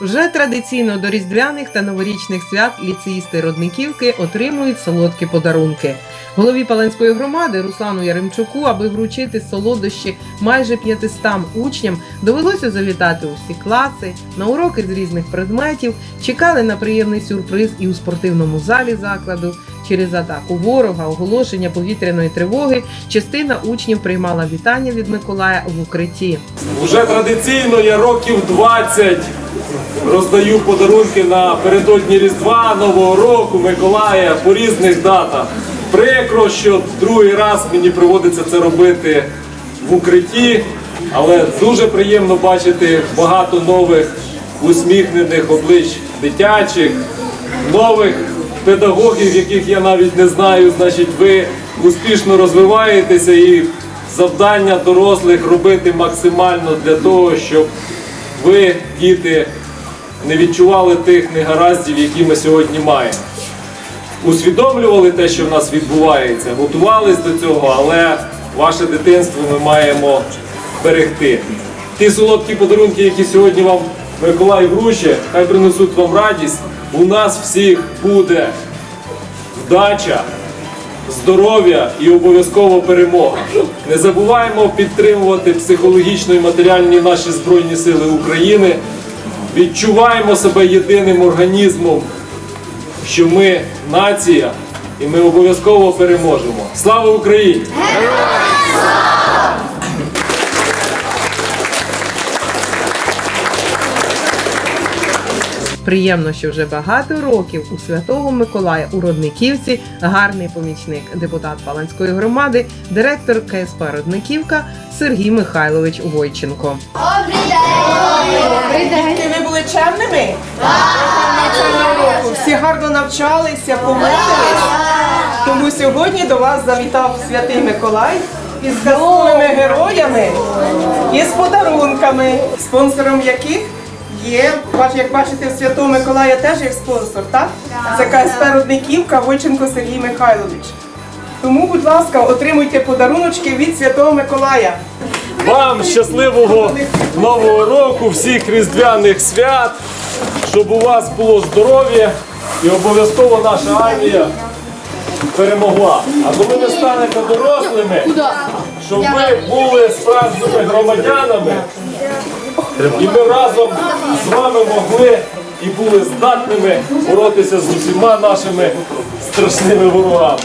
Вже традиційно до різдвяних та новорічних свят ліцеїсти родниківки отримують солодкі подарунки. Голові Паланської громади Руслану Яремчуку, аби вручити солодощі майже 500 учням, довелося завітати у всі класи, на уроки з різних предметів, чекали на приємний сюрприз і у спортивному залі закладу. Через атаку ворога, оголошення повітряної тривоги, частина учнів приймала вітання від Миколая в укритті. Уже традиційно я років 20 роздаю подарунки напередодні Різдва, Нового року, Миколая по різних датах. Прикро, що другий раз мені приводиться це робити в укритті, але дуже приємно бачити багато нових усміхнених облич дитячих, нових педагогів, яких я навіть не знаю. Значить, ви успішно розвиваєтеся і завдання дорослих робити максимально для того, щоб ви, діти, не відчували тих негараздів, які ми сьогодні маємо. Усвідомлювали те, що в нас відбувається, готувались до цього, але ваше дитинство ми маємо берегти. Ті солодкі подарунки, які сьогодні вам Миколай вручить, хай принесуть вам радість. У нас всіх буде вдача, здоров'я і обов'язково перемога. Не забуваємо підтримувати психологічно і матеріальні наші Збройні Сили України. Відчуваємо себе єдиним організмом, що ми нація, і ми обов'язково переможемо. Слава Україні! Приємно, що вже багато років у Святого Миколая у Родниківці гарний помічник, депутат Паланської громади, директор КСП Родниківка Сергій Михайлович Войченко. Дітки, ви були чемними? Так! Всі гарно навчалися, помилились. Тому сьогодні до вас завітав святий Миколай із казковими героями і з подарунками, спонсором яких є, бач- як бачите, в Святого Миколая теж є спонсор, так? Це КСП Родниківка Войченко Сергій Михайлович. Тому, будь ласка, отримуйте подаруночки від Святого Миколая. Вам щасливого нового року, всіх різдвяних свят, щоб у вас було здоров'я і обов'язково наша армія перемогла. А коли ви станете дорослими, щоб ми були справжніми громадянами, і ми разом з вами могли і були здатними боротися з усіма нашими страшними ворогами.